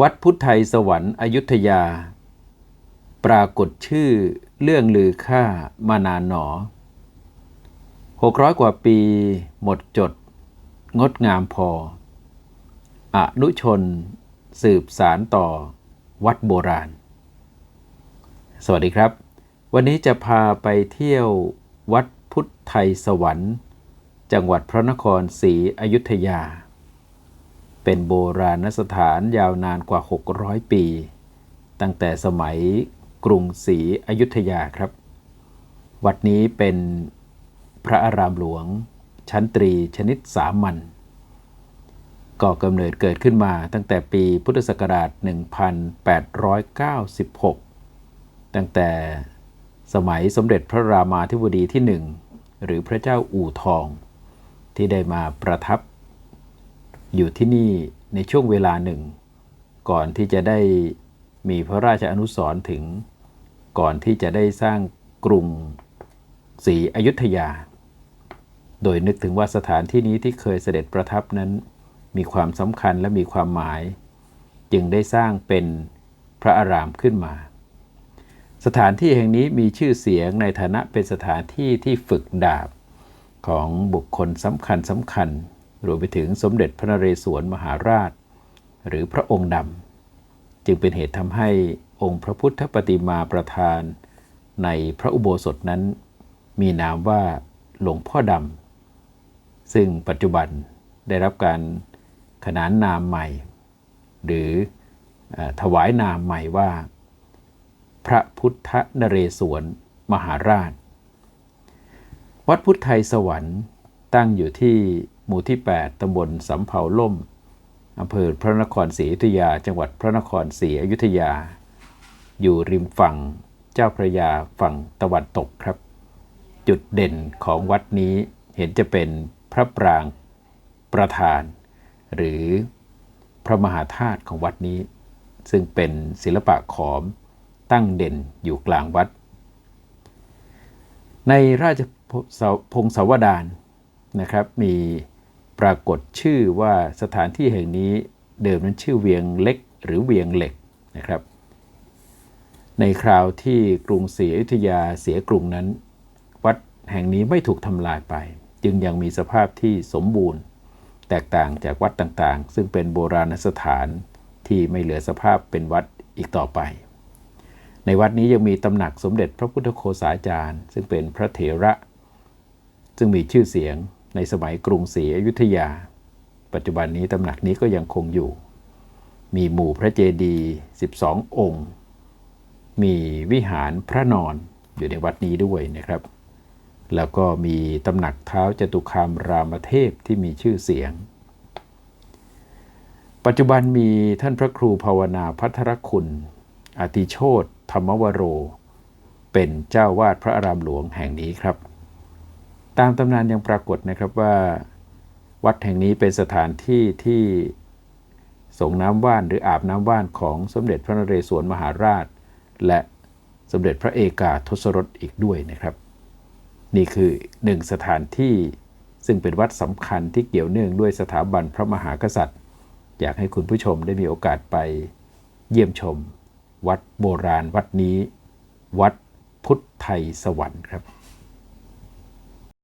วัดพุทธไทยสวรรค์อยุธยา ปรากฏชื่อเรื่องลือค่ามานานหนอ 600 กว่าปีหมดจด งดงามพอ อนุชน สืบสารต่อ วัดโบราณ สวัสดีครับ วันนี้จะพาไปเที่ยววัดพุทธไทยสวรรค์ จังหวัดพระนครศรีอยุธยา เป็นโบราณสถานยาวนานกว่า 600 ปี ตั้งแต่สมัยกรุงศรีอยุธยาครับ วัดนี้เป็นพระอารามหลวง ชั้นตรีชนิดสามัญก่อกำเนิดเกิดขึ้นมาตั้งแต่ปีพุทธศักราช 1896 ตั้งแต่สมัยสมเด็จพระรามาธิบดีที่หนึ่งหรือพระเจ้าอู่ทอง ที่ได้มาประทับ อยู่ที่นี่ในช่วงเวลาหนึ่ง ก่อนที่จะได้มีพระราชอนุสรณ์ถึง ก่อนที่จะได้สร้างกรุงศรีอยุธยา โดยนึกถึงว่าสถานที่นี้ที่เคยเสด็จประทับนั้น มีความสำคัญและมีความหมาย จึงได้สร้างเป็นพระอารามขึ้นมา สถานที่แห่งนี้มีชื่อเสียงในฐานะเป็นสถานที่ที่ฝึกดาบของบุคคลสำคัญสำคัญ รวมไปถึงสมเด็จพระนเรศวรมหาราช หรือพระองค์ดำ จึงเป็นเหตุทำให้องค์พระพุทธปฏิมาประธาน ในพระอุโบสถนั้น มีนามว่าหลวงพ่อดำ ซึ่งปัจจุบันได้รับการขนานนามใหม่ หรือถวายนามใหม่ว่า พระพุทธนเรศวรมหาราช วัดพุทธไทยสวรรค์ตั้งอยู่ที่หมู่ที่ 8ตำบลสำเภาล่มอำเภอพระนครศรีอยุธยา จังหวัดพระนครศรีอยุธยา อยู่ริมฝั่งเจ้าพระยาฝั่งตะวันตกครับ จุดเด่นของวัดนี้เห็นจะเป็นพระปรางประธาน หรือพระมหาธาตุของวัดนี้ ซึ่งเป็นศิลปะขอมตั้งเด่นอยู่กลางวัด ในราชพงศาวดารนะครับมี ปรากฏชื่อว่าสถานที่แห่งนี้เดิมนั้นชื่อเวียงเล็กหรือเวียงเหล็กนะครับ ในคราวที่กรุงศรีอยุธยาเสียกรุงนั้น วัดแห่งนี้ไม่ถูกทำลายไป จึงยังมีสภาพที่สมบูรณ์ แตกต่างจากวัดต่างๆ ซึ่งเป็นโบราณสถานที่ไม่เหลือสภาพเป็นวัดอีกต่อไป ในวัดนี้ยังมีตำหนักสมเด็จพระพุทธโฆษาจารย์ ซึ่งเป็นพระเถระ ซึ่งมีชื่อเสียง ในสมัยกรุงศรีอยุธยา ปัจจุบันนี้ตำหนักนี้ก็ยังคงอยู่ มีหมู่พระเจดีย์12 องค์ มีวิหารพระนอนอยู่ในวัดนี้ด้วยนะครับ แล้วก็มีตำหนักเท้าจตุคามรามเทพที่มีชื่อเสียง ปัจจุบันมีท่านพระครูภาวนาพัทรคุณ อติโชตธรรมวโร เป็นเจ้าวาดพระอารามหลวงแห่งนี้ครับ ตามตำนานยังปรากฏนะครับว่าวัดแห่งนี้เป็นสถานที่ที่ส่งน้ำว่านหรืออาบน้ำว่านของสมเด็จพระนเรศวรมหาราช และสมเด็จพระเอกาทศรถอีกด้วยนะครับ นี่คือหนึ่งสถานที่ซึ่งเป็นวัดสำคัญที่เกี่ยวเนื่องด้วยสถาบันพระมหากษัตริย์ อยากให้คุณผู้ชมได้มีโอกาสไปเยี่ยมชม วัดโบราณวัดนี้ วัดพุทธไทยสวรรค์ครับ